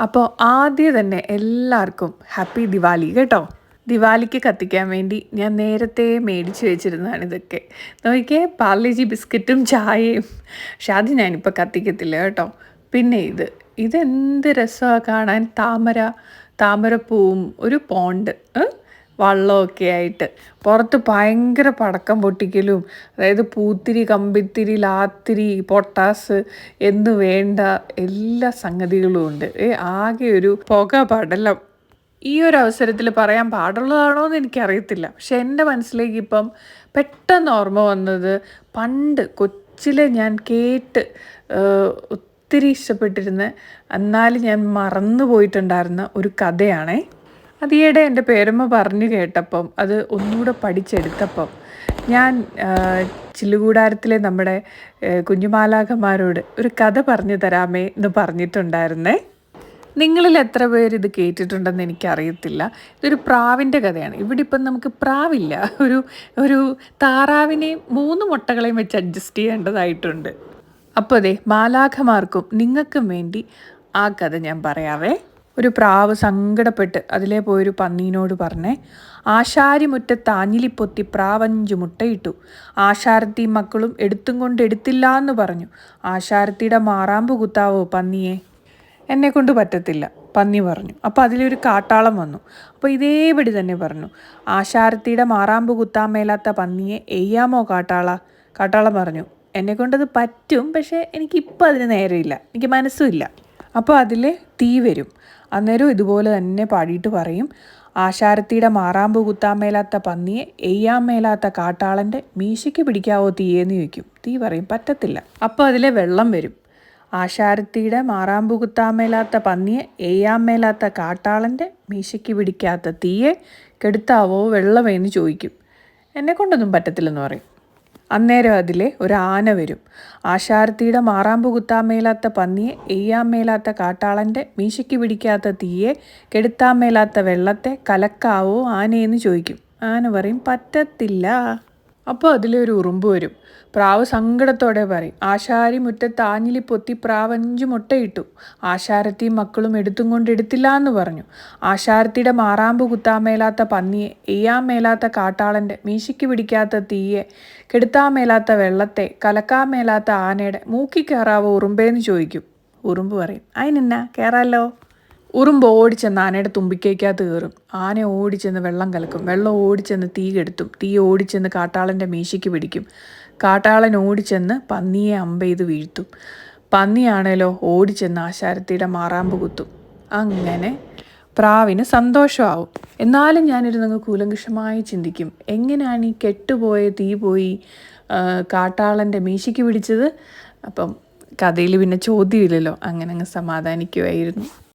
അപ്പോൾ ആദ്യം തന്നെ എല്ലാവർക്കും ഹാപ്പി ദിവാലി കേട്ടോ. ദിവാലിക്ക് കത്തിക്കാൻ വേണ്ടി ഞാൻ നേരത്തെ മേടിച്ച് വെച്ചിരുന്നതാണ് ഇതൊക്കെ. നോക്കിയേ പാർലേജി ബിസ്ക്കറ്റും ചായയും. പക്ഷെ അത് ഞാനിപ്പോൾ കത്തിക്കത്തില്ല കേട്ടോ. പിന്നെ ഇത്. ഇതെന്ത് രസമാണ് കാണാൻ. താമര താമരപ്പൂവും ഒരു പോണ്ട്? വള്ളമൊക്കെ ആയിട്ട്. പുറത്ത് ഭയങ്കര പടക്കം പൊട്ടിക്കലും അതായത് പൂത്തിരി കമ്പിത്തിരി ലാത്തിരി പൊട്ടാസ് എന്ന് വേണ്ട എല്ലാ സംഗതികളും ഉണ്ട്. ഏ ആകെ ഒരു പുക പടലം. ഈ ഒരു അവസരത്തിൽ പറയാൻ പാടുള്ളതാണോ എന്ന് എനിക്കറിയത്തില്ല. പക്ഷെ എന്റെ മനസ്സിലേക്ക് ഇപ്പം പെട്ടെന്ന് ഓർമ്മ വന്നത് പണ്ട് കൊച്ചിലെ ഞാൻ കേട്ട് ഒത്തിരി ഇഷ്ടപ്പെട്ടിരുന്ന എന്നാലും ഞാൻ മറന്നു പോയിട്ടുണ്ടായിരുന്ന ഒരു കഥയാണേ. അത് എന്റെ പേരമ്മ പറഞ്ഞു കേട്ടപ്പം അത് ഒന്നുകൂടെ പഠിച്ചെടുത്തപ്പം ഞാൻ ചില്ലുകൂടാരത്തിലെ നമ്മുടെ കുഞ്ഞുമാലാകന്മാരോട് ഒരു കഥ പറഞ്ഞു തരാമേ എന്ന് പറഞ്ഞിട്ടുണ്ടായിരുന്നേ. നിങ്ങളിൽ എത്ര പേര് ഇത് കേട്ടിട്ടുണ്ടെന്ന് എനിക്കറിയത്തില്ല. ഇതൊരു പ്രാവിന്റെ കഥയാണ്. ഇവിടെ ഇപ്പം നമുക്ക് പ്രാവില്ല. ഒരു ഒരു താറാവിനെയും മൂന്ന് മുട്ടകളെയും വെച്ച് അഡ്ജസ്റ്റ് ചെയ്യേണ്ടതായിട്ടുണ്ട്. അപ്പോൾ അതെ മാലാഖമാർക്കും നിങ്ങൾക്കും വേണ്ടി ആ കഥ ഞാൻ പറയാവേ. ഒരു പ്രാവ് സങ്കടപ്പെട്ട് അതിലെ പോയൊരു പന്നീനോട് പറഞ്ഞേ ആശാരി മുറ്റത്ത് ആഞ്ഞിലിപ്പൊത്തി പ്രാവഞ്ചു മുട്ടയിട്ടു. ആശാരത്തി മക്കളും എടുത്തും കൊണ്ട് എടുത്തില്ല എന്ന് പറഞ്ഞു. ആശാരത്തിയുടെ മാറാമ്പ് കുത്താവോ പന്നിയെ? എന്നെ കൊണ്ട് പറ്റത്തില്ല പന്നി പറഞ്ഞു. അപ്പോൾ അതിലൊരു കാട്ടാളം വന്നു. അപ്പോൾ ഇതേപടി തന്നെ പറഞ്ഞു. ആശാരത്തിയുടെ മാറാമ്പ് കുത്താൻ മേലാത്ത പന്നിയെ എയ്യാമോ കാട്ടാള? കാട്ടാളം പറഞ്ഞു. എന്നെ കൊണ്ടത് പറ്റും പക്ഷേ എനിക്കിപ്പോൾ അതിന് നേരമില്ല. എനിക്ക് മനസ്സുമില്ല അപ്പോൾ അതിൽ തീ വരും. അന്നേരം ഇതുപോലെ തന്നെ പാടിയിട്ട് പറയും. ആശാരത്തിയുടെ മാറാമ്പ് കുത്താൻ മേലാത്ത പന്നിയെ എയ്യാൻ മേലാത്ത കാട്ടാളന്റെ മീശയ്ക്ക് പിടിക്കാവോ തീയെന്ന് ചോദിക്കും. തീ പറയും പറ്റത്തില്ല. അപ്പോൾ അതിലെ വെള്ളം വരും. ആശാരത്തിയുടെ മാറാമ്പ് കുത്താൻ മേലാത്ത പന്നിയെ എയ്യാൻ മേലാത്ത കാട്ടാളന്റെ മീശയ്ക്ക് പിടിക്കാത്ത തീയെ കെടുത്താവോ വെള്ളമേന്ന് ചോദിക്കും. എന്നെ കൊണ്ടൊന്നും പറ്റത്തില്ലെന്ന് പറയും. അന്നേരം അതിലെ ഒരു ആന വരും. ആശാരത്തിയുടെ മാറാമ്പ് കുത്താൻ മേലാത്ത പന്നിയെ എയ്യാൻ മേലാത്ത കാട്ടാളന്റെ മീശയ്ക്ക് പിടിക്കാത്ത തീയെ കെടുത്താൻ മേലാത്ത വെള്ളത്തെ കലക്കാവോ ആനയെന്ന് ചോദിക്കും. ആന പറയും പറ്റത്തില്ല. അപ്പോൾ അതിലൊരു ഉറുമ്പ് വരും. പ്രാവ് സങ്കടത്തോടെ പറയും ആശാരി മുറ്റത്ത് ആഞ്ഞിലി പൊത്തി പ്രാവ് അഞ്ച് മുട്ടയിട്ടു. ആശാരത്തി മക്കളും എടുത്തും കൊണ്ട് എടുത്തില്ല എന്ന് പറഞ്ഞു. ആശാരത്തിയുടെ മാറാമ്പ് കുത്താൻ മേലാത്ത പന്നിയെ എയ്യാൻ മേലാത്ത കാട്ടാളന്റെ മീശയ്ക്ക് പിടിക്കാത്ത തീയെ കെടുത്താൻ മേലാത്ത വെള്ളത്തെ കലക്കാൻ മേലാത്ത ആനയുടെ മൂക്കി കയറാവോ ഉറുമ്പേന്ന് ചോദിക്കും. ഉറുമ്പ് പറയും അതിനെന്നാ കയറാലോ. ഉറുമ്പ് ഓടിച്ചെന്ന് ആനയുടെ തുമ്പിക്കൈക്കകത്ത് കയറും. ആന ഓടിച്ചെന്ന് വെള്ളം കലക്കും. വെള്ളം ഓടിച്ചെന്ന് തീ കെടുത്തും. തീ ഓടിച്ചെന്ന് കാട്ടാളന്റെ മീശയ്ക്ക് പിടിക്കും. കാട്ടാളൻ ഓടിച്ചെന്ന് പന്നിയെ അമ്പെയ്ത് വീഴ്ത്തും. പന്നിയാണേലോ ഓടിച്ചെന്ന് ആശാരത്തിയുടെ മാറാമ്പ് കുത്തും. അങ്ങനെ പ്രാവിന് സന്തോഷമാവും. എന്നാലും ഞാനിരുന്ന് കൂലങ്കുഷമായി ചിന്തിക്കും. എങ്ങനെയാണ് ഈ കെട്ടുപോയ തീ പോയി കാട്ടാളന്റെ മീശയ്ക്ക് പിടിച്ചത്? അപ്പം കഥയിൽ പിന്നെ ചോദ്യമില്ലല്ലോ. അങ്ങനെ അങ്ങ് സമാധാനിക്കുമായിരുന്നു